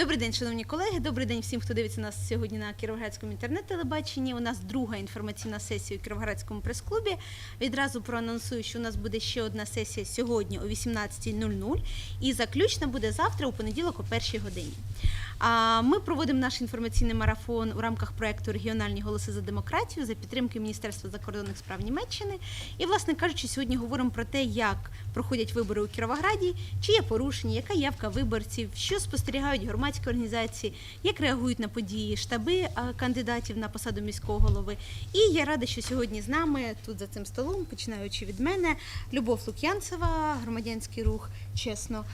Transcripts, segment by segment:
Добрий день, шановні колеги. Добрий день всім, хто дивиться нас сьогодні на Кіровоградському інтернет-телебаченні. У нас друга інформаційна сесія у Кіровоградському прес-клубі. Відразу проанонсую, що у нас буде ще одна сесія сьогодні о 18.00 і заключна буде завтра у понеділок о першій годині. Ми проводимо наш інформаційний марафон у рамках проекту Регіональні голоси за демократію за підтримки Міністерства закордонних справ Німеччини. І, власне кажучи, сьогодні говоримо про те, як проходять вибори у Кіровограді, чи є порушення, яка явка виборців, що спостерігають громадські організації, як реагують на події штаби кандидатів на посаду міського голови. І я рада, що сьогодні з нами тут за цим столом, починаючи від мене, Любов Лук'янцева, громадянський рух, чесно,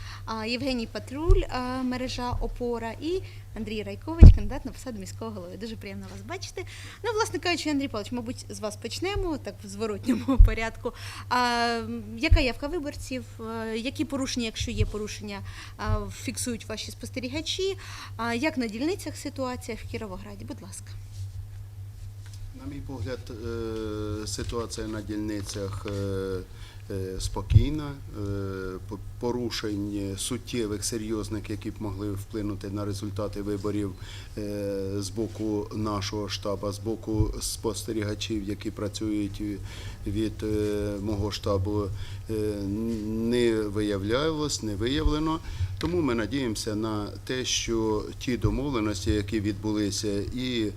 Євгеній Патруль, мережа Опора і Андрій Райкович, кандидат на посаду міського голови. Дуже приємно вас бачити. Ну, власне кажучи, Андрій Павлович, мабуть, з вас почнемо так в зворотньому порядку. А, яка явка виборців? Які порушення, якщо є порушення, фіксують ваші спостерігачі? А, як на дільницях ситуація в Кіровограді? Будь ласка. На мій погляд, е, ситуація на дільницях е, е, спокійна. По- Порушень суттєвих, серйозних, які б могли вплинути на результати виборів е, з боку нашого штабу, з боку спостерігачів, які працюють від е, мого штабу, е, не виявлялось, не виявлено. Тому ми надіємося на те, що ті домовленості, які відбулися і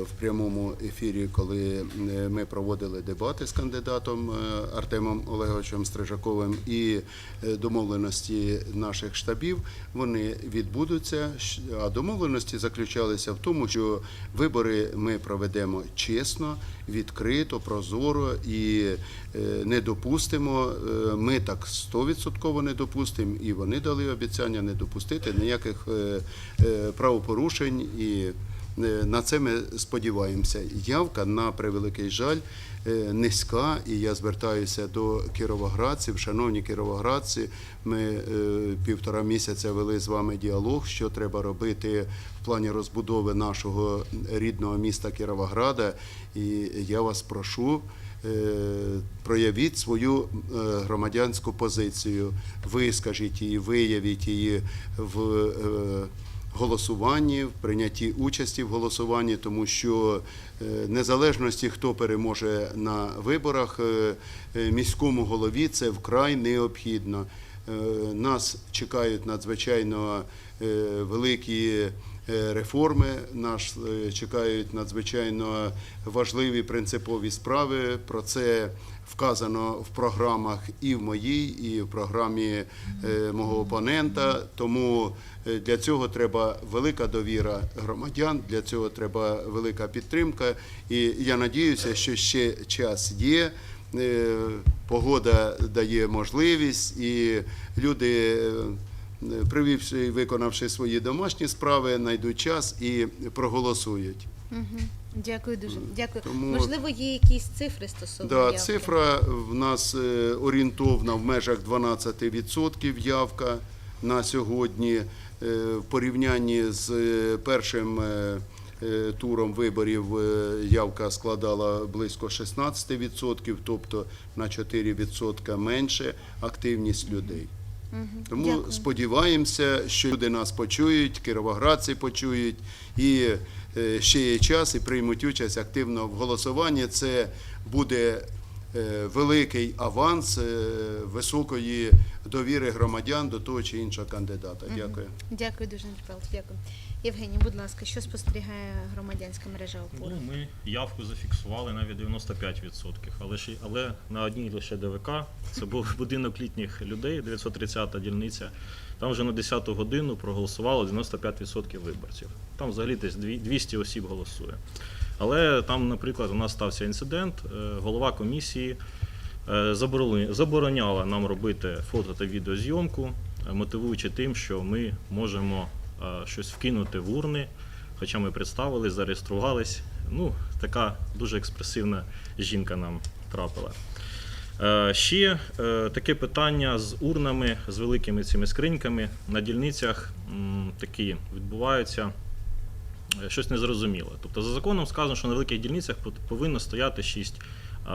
в прямому ефірі, коли ми проводили дебати з кандидатом Артемом Олеговичем Стрижаковим, і домовленості наших штабів, вони відбудуться. А домовленості заключалися в тому, що вибори ми проведемо чесно, відкрито, прозоро і е, не допустимо. е, Ми так стовідсотково не допустимо, і вони дали обіцяння не допустити ніяких е, правопорушень і. Е, На це ми сподіваємося. Явка на превеликий жаль е, низька, і я звертаюся до кіровоградців. Шановні кіровоградці, ми е, півтора місяця вели з вами діалог, що треба робити в плані розбудови нашого рідного міста Кіровограда. І я вас прошу. Проявіть свою громадянську позицію, вискажіть її, виявіть її в голосуванні, в прийнятті участі в голосуванні, тому що е, незалежності, хто переможе на виборах, е, е, міському голові це вкрай необхідно. Нас чекають надзвичайно великі реформи, нас е, чекають надзвичайно важливі принципові справи. Про це вказано в програмах і в моїй, і в програмі е, мого опонента. Тому е, для цього треба велика довіра громадян, для цього треба велика підтримка. І я надіюся, що ще час є. Е, Погода дає можливість, і люди, е, привівши і виконавши свої домашні справи, знайдуть час і проголосують. Угу. Дякую дуже. Дякую. Тому- Можливо, є якісь цифри стосовно Да, явки? цифра в нас е, орієнтовна в межах 12% явка на сьогодні. Е, В порівнянні з е, першим е, е, туром виборів е, явка складала близько 16%, тобто на 4% менше активність людей. Тому Дякую. сподіваємося, що люди нас почують, кіровоградці почують, і е, ще є час і приймуть участь активно в голосуванні. Це буде великий аванс е, високої довіри громадян до того чи іншого кандидата. Дякую. Дякую дуже, Андрій Павлович. Дякую. Євгеній, будь ласка, що спостерігає громадянська мережа опора? Ну, ми явку зафіксували навіть 95%, але, ще, але на одній лише ДВК, це був будинок літніх людей, 930-та дільниця. Там вже на 10-ту годину проголосувало 95% виборців. Там взагалі десь дві- 200 осіб голосує. Але там, наприклад, у нас стався інцидент, е, голова комісії е, забороняла нам робити фото та відеозйомку, е, мотивуючи тим, що ми можемо щось вкинути в урни, хоча ми представились, зареєструвались. Ну, така дуже експресивна жінка нам трапила. Ще таке питання з урнами, з великими цими скриньками на дільницях такі відбуваються щось незрозуміле. Тобто за законом сказано, що на великих дільницях повинно стояти 6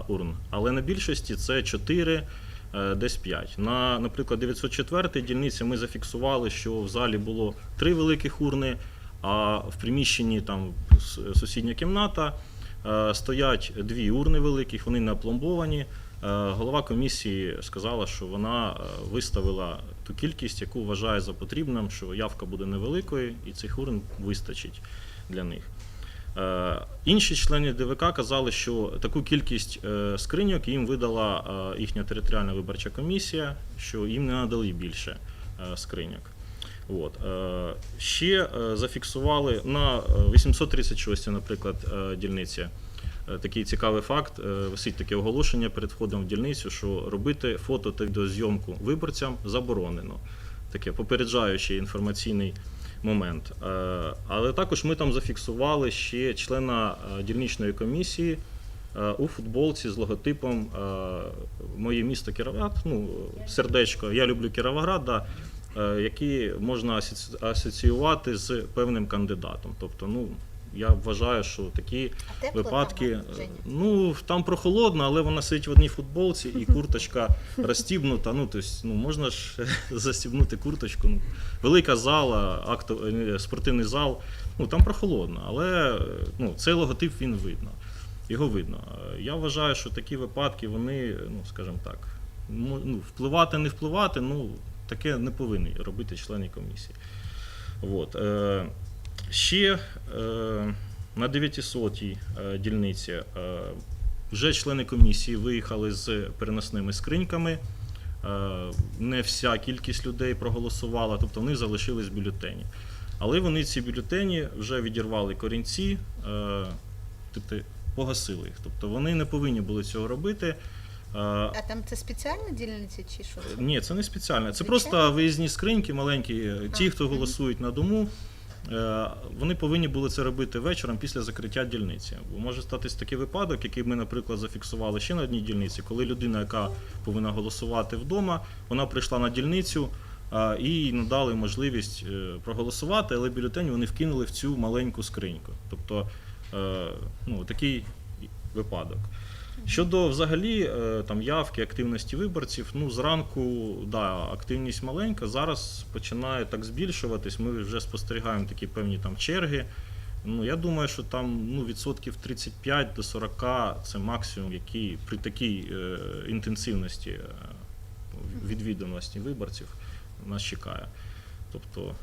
урн, але на більшості це 4 е, десь 5. На, наприклад, 904 дільниці ми зафіксували, що в залі було три великих урни, а в приміщенні там сусідня кімната е, стоять дві урни великих, вони не опломбовані. Е, Голова комісії сказала, що вона е, виставила ту кількість, яку вважає за потрібним, що явка буде невеликою, і цих урн вистачить для них. Е, Інші члени ДВК казали, що таку кількість е, скриньок їм видала е, їхня територіальна виборча комісія, що їм не надали більше скриньок. От. Ще зафіксували на е, 836, наприклад, дільниці. Такий цікавий факт. Висить таке оголошення перед входом в дільницю, що робити фото та відеозйомку виборцям заборонено. Таке попереджаючий інформаційний момент. Е, Але також ми там зафіксували ще члена е, дільничної комісії е, у футболці з логотипом Моє місто Кіровоград, ну, сердечко, я люблю Кіровоград, да, які можна асоціювати з певним кандидатом. Тобто, ну, я вважаю, що такі А випадки. там, Ну, там прохолодно, але вона сидить в одній футболці і курточка розстібнута. Ну, тобто, ну, можна ж застібнути курточку. Ну, велика зала, акто, е, спортивний зал. Ну, там прохолодно, але е, ну, цей логотип він видно. Його видно. Е, Я вважаю, що такі випадки, вони, ну, скажімо так, ну, впливати, не впливати, ну, таке не повинні робити члени комісії. От. Ще е, на 900-й е, дільниці е, вже члени комісії виїхали з переносними скриньками. Е, Не вся кількість людей проголосувала, тобто вони залишились бюлетені. Але вони ці бюлетені вже відірвали корінці, е, тобто погасили їх. Тобто вони не повинні були цього робити. А там це спеціальна дільниця чи що? ні, це не спеціально. Це Звичайно? просто виїзні скриньки маленькі. Ті, А, хто голосують на дому, вони повинні були це робити вечором після закриття дільниці. Бо може статись такий випадок, який ми, наприклад, зафіксували ще на одній дільниці, коли людина, яка повинна голосувати вдома, вона прийшла на дільницю. І надали можливість е, проголосувати, але бюлетень вони вкинули в цю маленьку скриньку. Тобто е, ну, такий випадок. Щодо взагалі е, там явки, активності виборців, ну зранку да, активність маленька. Зараз починає так збільшуватись. Ми вже спостерігаємо такі певні там черги. Ну я думаю, що там ну, відсотків 35 до 40 це максимум, який при такій е, інтенсивності е, відвідуваності виборців нас чекає. Тобто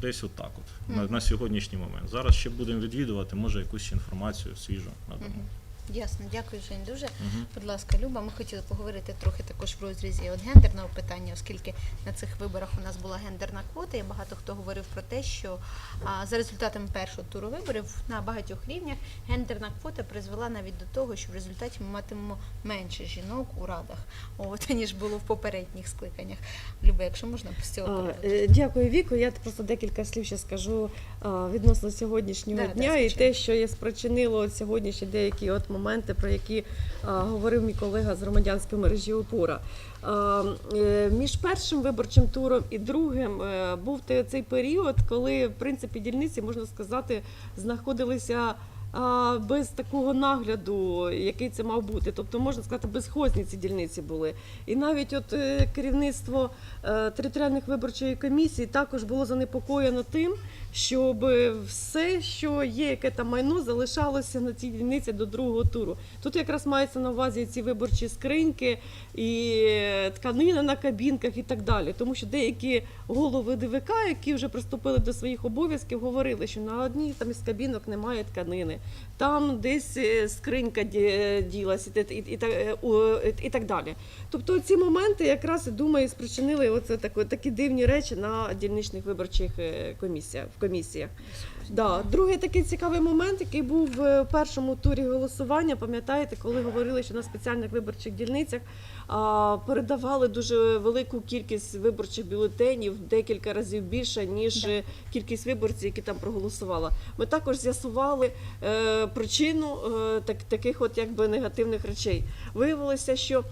десь отак от на, на сьогоднішній момент. Зараз ще будемо відвідувати, може якусь інформацію свіжу надамо. Ясно, дякую, Жень. Дуже. Мгм. Будь ласка, Люба, ми хотіли поговорити трохи також в розрізі от гендерного питання, оскільки на цих виборах у нас була гендерна квота, і багато хто говорив про те, що а, за результатами першого туру виборів на багатьох рівнях гендерна квота призвела навіть до того, що в результаті ми матимемо менше жінок у радах, от, ніж було в попередніх скликаннях. Люба, якщо можна з цього е, Дякую, Віко. Я просто декілька слів ще скажу а, відносно сьогоднішнього Да, да, дня і те, що є спричинило сьогоднішні деякі от моменти, про які а, говорив мій колега з громадянської мережі Опора. А, е, Між першим виборчим туром і другим е, був цей період, коли в принципі дільниці можна сказати знаходилися. Без такого нагляду, який це мав бути, тобто можна сказати, безхозні ці дільниці були. І навіть от е, керівництво е, територіальних виборчої комісії також було занепокоєно тим, щоб все, що є, яке там майно, залишалося на цій дільниці до другого туру. Тут якраз мається на увазі ці виборчі скриньки і е, тканина на кабінках і так далі. Тому що деякі голови ДВК, які вже приступили до своїх обов'язків, говорили, що на одній там із кабінок немає тканини, там десь е, скринька ділася і, і, і, е, і так далі. Тобто ці моменти якраз думаю спричинили оце такі, такі дивні речі на дільничних виборчих е, комісіях в комісіях. Да. Другий такий цікавий момент, який був в першому турі голосування. Пам'ятаєте, коли говорили, що на спеціальних виборчих дільницях а, передавали дуже велику кількість виборчих бюлетенів, декілька разів більше ніж Да. е, кількість виборців, які там проголосували. Ми також з'ясували е, причину е, так, таких от якби негативних речей. Виявилося, що е,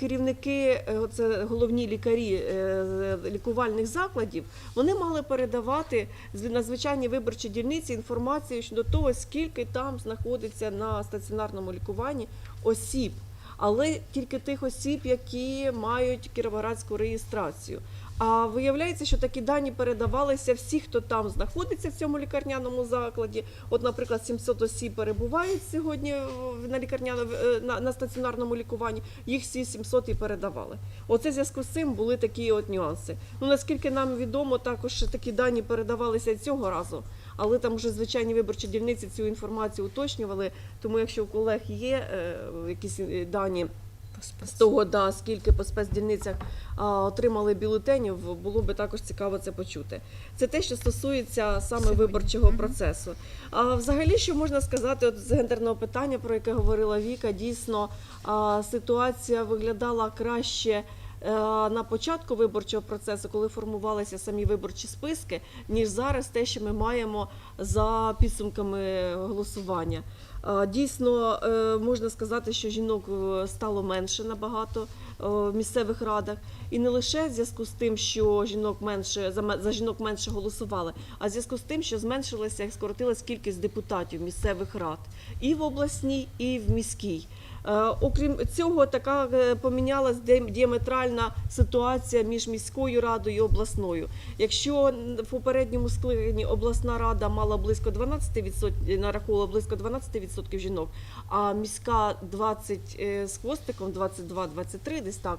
керівники, це головні лікарі е, лікувальних закладів, вони мали передавати на звичайні виборчі дільниці інформацію щодо того, скільки там знаходиться на стаціонарному лікуванні осіб. але тільки тих осіб, які мають кіровоградську реєстрацію. А виявляється, що такі дані передавалися всі, хто там знаходиться в цьому лікарняному закладі. От, наприклад, 700 осіб перебувають сьогодні в- на лікарняному е, на, на стаціонарному лікуванні. Їх всі 700 і передавали. Оце в зв'язку з цим були такі от нюанси. Ну наскільки нам відомо, також такі дані передавалися і цього разу. Але там вже звичайні виборчі дільниці цю інформацію уточнювали. Тому, якщо у колег є е, якісь е, дані з того, да, скільки по спецдільницях а, отримали бюлетенів, було би також цікаво це почути. Це те, що стосується саме Сьогодні. виборчого Мгм. процесу. А взагалі, що можна сказати от з гендерного питання, про яке говорила Віка, дійсно а, ситуація виглядала краще. е, На початку виборчого процесу, коли формувалися самі виборчі списки, ніж зараз те, що ми маємо за підсумками голосування. Дійсно, е, можна сказати, що жінок е, стало менше набагато е, в місцевих радах, і не лише в зв'язку з тим, що жінок менше за жінок менше голосували, а в зв'язку з тим, що зменшилася і скоротилась кількість депутатів місцевих рад і в обласній, і в міській. Е, Окрім цього, така е, помінялась діам- діаметральна ситуація між міською радою і обласною. Якщо в попередньому скликанні обласна рада мала близько 12%, нараховувала близько 12% жінок, а міська 20 е, з хвостиком, 22-23 десь так.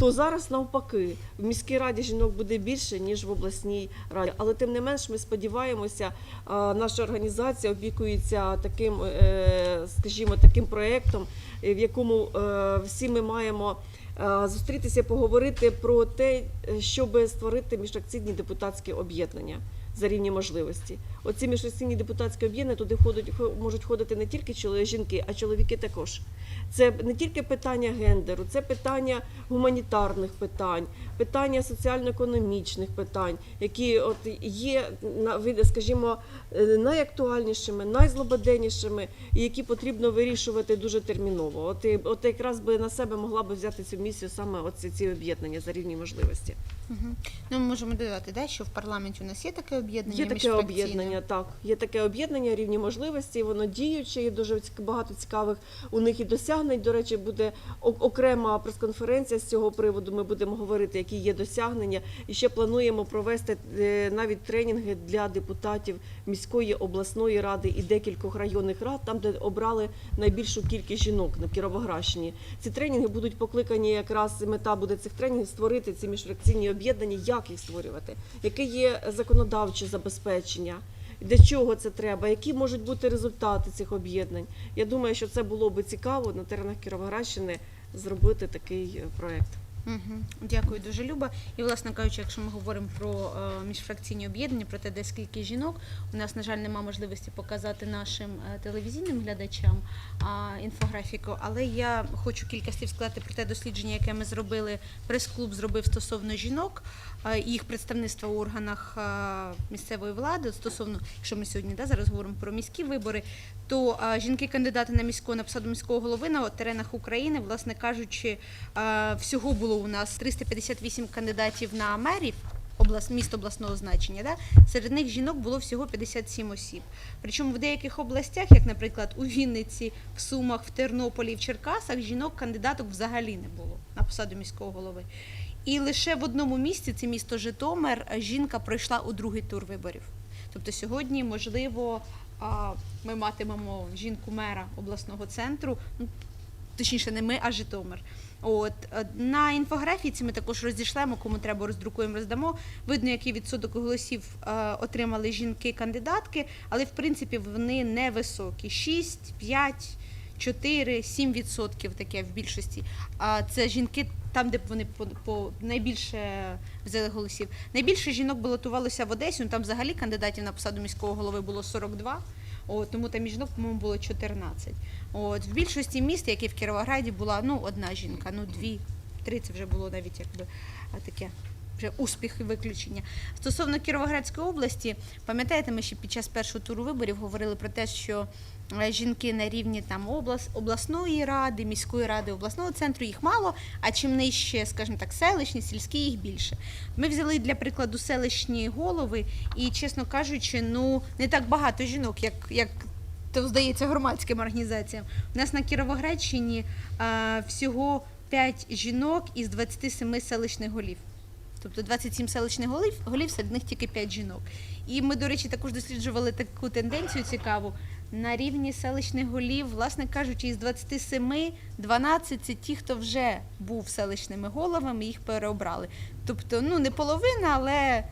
То зараз навпаки, в міській раді жінок буде більше ніж в обласній раді. Але тим не менш, ми сподіваємося, наша організація опікується таким, е, скажімо, таким проєктом, е, в якому е, всі ми маємо е, зустрітися, поговорити про те, е, щоб створити міжфракційні депутатські об'єднання за рівні можливості. Оці міжфракційні депутатські об'єднання туди ходять, можуть ходити не тільки жінки, а чоловіки також. Це не тільки питання гендеру, це питання гуманітарних питань, питання соціально-економічних питань, які от є скажімо, е, найактуальнішими, найзлободеннішими, і які потрібно вирішувати дуже терміново. От, і- от якраз би на себе могла би взяти цю місію саме оці ці об'єднання за рівні можливості. Мгм. Ну, ми можемо додати, да, що в парламенті у нас є таке об'єднання. Є таке об'єднання, так. Є таке об'єднання рівні можливості, воно діюче, і дуже багато цікавих у них і досягнень. До речі, буде окрема прес-конференція з цього приводу. Ми будемо говорити, які є досягнення. І ще плануємо провести е, навіть тренінги для депутатів міської обласної ради і декількох районних рад, там, де обрали найбільшу кількість жінок на Кіровоградщині. Ці тренінги будуть покликані якраз мета буде цих тренінгів створити ці міжфракційні об'єднання, як їх створювати, яке є законодавче забезпечення. Для чого це треба? Які можуть бути результати цих об'єднань? Я думаю, що це було би цікаво на теренах Кіровоградщини зробити такий е, проект. Дякую дуже, Люба. І, власне кажучи, якщо ми говоримо про е, міжфракційні об'єднання, про те, де скільки жінок, у нас, на жаль, немає можливості показати нашим е, телевізійним глядачам інфографіку, але я хочу кілька слів сказати про те дослідження, яке ми зробили. Прес-клуб зробив стосовно жінок, їх представництва у органах е, місцевої влади. Стосовно, якщо ми сьогодні да, зараз говоримо про міські вибори, то жінки-кандидати на міського на посаду міського голови на теренах України, власне кажучи, всього було у нас 358 кандидатів на мерів. Облас, міст обласного значення, да? серед них жінок було всього 57 осіб. Причому в деяких областях, як, наприклад, у Вінниці, в Сумах, в Тернополі, в Черкасах, жінок кандидаток взагалі не було на посаду міського голови. І лише в одному місці, це місто Житомир, жінка пройшла у другий тур виборів. Тобто сьогодні, можливо, а, ми матимемо жінку мера обласного центру, ну, точніше, не ми, а Житомир. От е, на інфографії ці ми також розійшлемо, кому треба роздрукуємо, роздамо. Видно, який відсоток голосів е, отримали жінки-кандидатки, але в принципі вони невисокі: 6, 5, 4, 7 відсотків таке в більшості. А це жінки там, де вони по, по найбільше взяли голосів. Найбільше жінок балотувалося в Одесі. Ну там взагалі кандидатів на посаду міського голови було 42. От, тому там і жінок, по-моєму, було 14. От, в більшості міст, як і в Кіровограді, була ну, одна жінка, ну дві, три це вже було навіть якби таке. Вже успіх і виключення. Стосовно Кіровоградської області, пам'ятаєте, ми ще під час першого туру виборів говорили про те, що е, жінки на рівні там облас, обласної ради, міської ради, обласного центру їх мало, а чим нижче, скажімо так, селищні, сільські їх більше. Ми взяли для прикладу селищні голови, і, чесно кажучи, ну не так багато жінок, як, як то здається громадським організаціям. У нас на Кіровоградщині а, всього 5 жінок із 27 селищних голів. Тобто 27 селищних голів, голів, серед них тільки 5 жінок. І ми, до речі, також досліджували таку тенденцію цікаву. На рівні селищних голів, власне кажучи, із 27 12 це ті, хто вже був селищними головами, їх переобрали. Тобто, ну не половина, але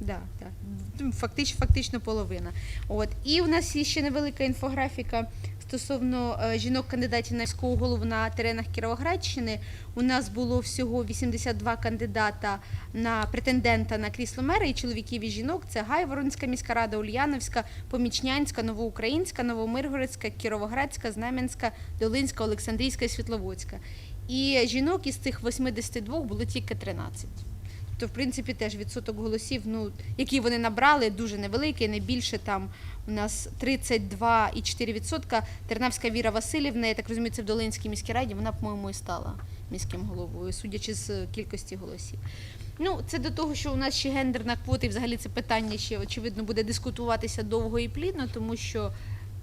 да, да. Фактично, фактично половина. От. І у нас є ще невелика інфографіка стосовно е, жінок-кандидатів на міського голову на теренах Кіровоградщини. У нас було всього 82 кандидата на претендента на крісло мера і чоловіків і жінок. Це Гайворонська міська рада, Ульяновська, Помічнянська, Новоукраїнська, Новомиргородська, Кіровоградська, Знам'янська, Долинська, Олександрійська і Світловодська. І жінок із цих 82 було тільки 13 то в принципі теж відсоток голосів, ну які вони набрали, дуже невеликий, не більше там у нас 32,4%. Тернавська Віра Васильівна, я так розумію, це в Долинській міській раді, вона, по-моєму, і стала міським головою, судячи з кількості голосів. Ну, це до того, що у нас ще гендерна квота, і взагалі це питання ще очевидно буде дискутуватися довго і плідно, тому що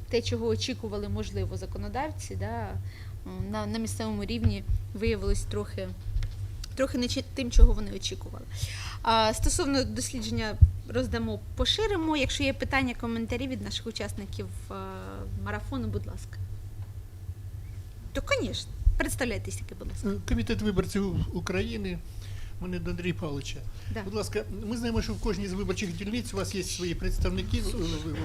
те, чого очікували, можливо, законодавці, да, на, на місцевому рівні виявилось трохи трохи не тим, чого вони очікували. А, стосовно дослідження роздамо, поширимо. Якщо є питання, коментарі від наших учасників марафону, будь ласка. То, звісно, представляйтесь тільки, будь ласка. Комітет виборців України. Мене до Андрія Павловича. Да. Будь ласка, ми знаємо, що в кожній з виборчих дільниць у вас є свої представники. е,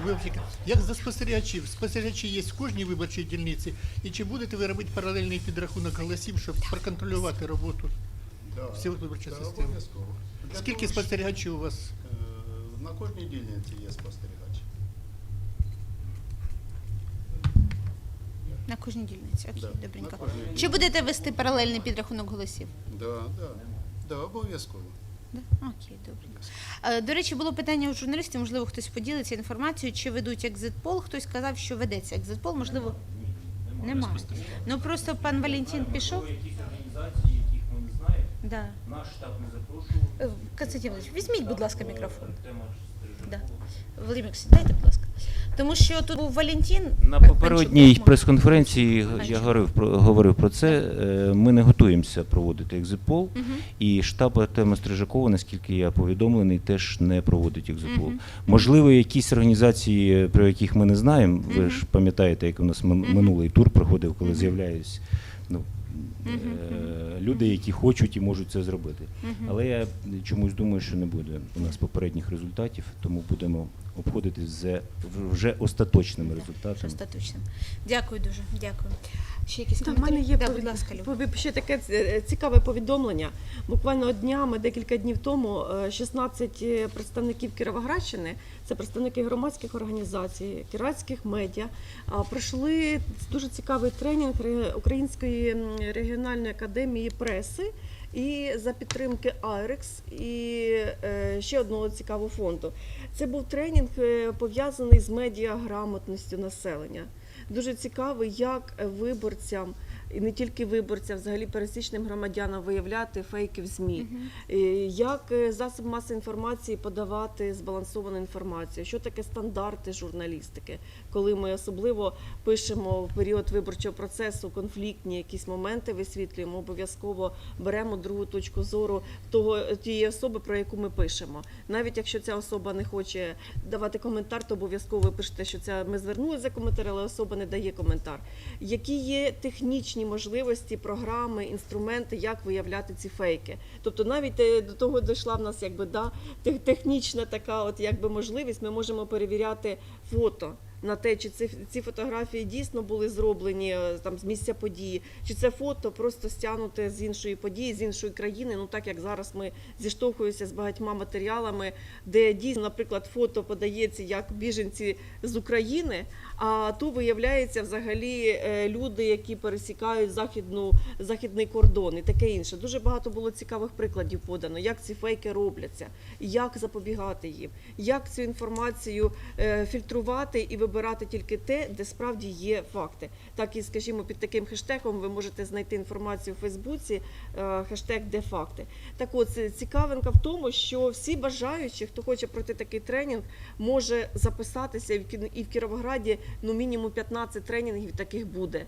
виборчі. Як за спостерігачів? Спостерігачі є в кожній виборчій дільниці. І чи будете ви робити паралельний підрахунок голосів, щоб проконтролювати роботу? Да, Всі виборчі да, системи. обов'язково. Скільки спостерігачів у вас? На кожній дільниці є спостерігач. На кожній дільниці. Окей, Да, добренько. на кожній Чи будете вести паралельний підрахунок голосів? Да, да, да, обов'язково. Да? Окей, добренько. Е, До речі, було питання у журналістів, можливо, хтось поділиться інформацією, чи ведуть екзитпол. Хтось сказав, що ведеться екзитпол, можливо, немає. Ну просто пан Валентин пішов. Да. наш штаб не запрошував. Е, Константин Володимирович, візьміть, будь ласка, мікрофон. Да. Володимир, сідайте, будь ласка. Тому що тут був Валентин. На попередній прес-конференції я говорив про говорив про це. Е, Ми не готуємося проводити екзитпол, Мгм. і штаб Артема Стрижакова, наскільки я повідомлений, теж не проводить екзитпол. Мгм. Можливо, якісь організації, про яких ми не знаємо. Ви ж пам'ятаєте, як у нас минулий тур проходив, коли Мгм. е, люди, які хочуть і можуть це зробити. Але я чомусь думаю, що не буде у нас попередніх результатів, тому будемо обходити з вже остаточними результатами. Остаточно. Дякую дуже. Дякую. Ще якісь Та, в коментарі? мене є да, повід- будь ласка, Люб. пові- ще таке е, цікаве повідомлення. Буквально днями, декілька днів тому, е, 16 представників Кіровоградщини, це представники громадських організацій, кіровоградських медіа, а, пройшли дуже цікавий тренінг ре- Української м, регіональної академії преси. І за підтримки Айрекс і е, ще одного цікавого фонду. Це був тренінг е, пов'язаний з медіаграмотністю населення. Дуже цікаво, як виборцям, і не тільки виборцям, взагалі пересічним громадянам виявляти фейки в ЗМІ, Е, як е, засоб масової інформації подавати збалансовану інформацію, що таке стандарти журналістики, коли ми особливо пишемо в період виборчого процесу конфліктні якісь моменти висвітлюємо, обов'язково беремо другу точку зору того тієї особи, про яку ми пишемо. Навіть якщо ця особа не хоче давати коментар, то обов'язково ви пишете, що це ми звернулися за коментар, але особа не дає коментар. Які є технічні можливості, програми, інструменти, як виявляти ці фейки? Тобто, навіть е, до того дійшла в нас якби да технічна така, от якби можливість. Ми можемо перевіряти фото. На те, чи ці, ці фотографії дійсно були зроблені е, там з місця події, чи це фото просто стягнуте з іншої події, з іншої країни. Ну так як зараз ми зіштовхуємося з багатьма матеріалами, де дійсно, наприклад, фото подається як біженці з України, а тут виявляється взагалі е, люди, які пересікають західну західний кордон і таке інше. Дуже багато було цікавих прикладів подано, як ці фейки робляться, як запобігати їм, як цю інформацію е, фільтрувати і вибирати вибирати тільки те, де справді є факти. Так і, скажімо, під таким хештегом ви можете знайти інформацію в Фейсбуці, е, хештег де факти. Так от цікавинка в тому, що всі бажаючі, хто хоче пройти такий тренінг, може записатися і в Кі- і в Кіровограді ну мінімум 15 тренінгів таких буде.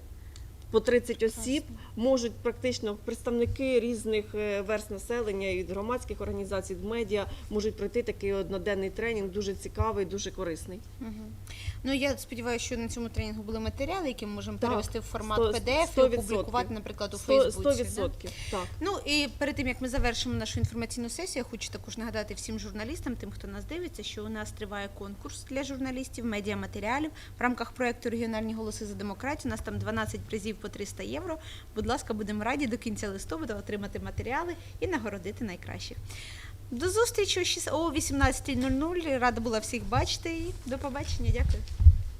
По 30 осіб можуть практично представники різних е, верст населення від громадських організацій, від медіа можуть пройти такий одноденний тренінг, дуже цікавий, дуже корисний. Мгм. Ну я сподіваюся, що на цьому тренінгу були матеріали, які ми можемо Так, перевести в формат сто- PDF 100%. опублікувати, наприклад, у Фейсбуці. 100%. да? Так. Ну і перед тим як ми завершимо нашу інформаційну сесію, я хочу також нагадати всім журналістам, тим, хто нас дивиться, що у нас триває конкурс для журналістів, медіаматеріалів в рамках проекту Регіональні голоси за демократію. У нас там 12 призів по 300 євро. Будь ласка, будемо раді до кінця листопада отримати матеріали і нагородити найкращих. До зустрічі о шіс- о 18.00. Рада була всіх бачити і до побачення. Дякую.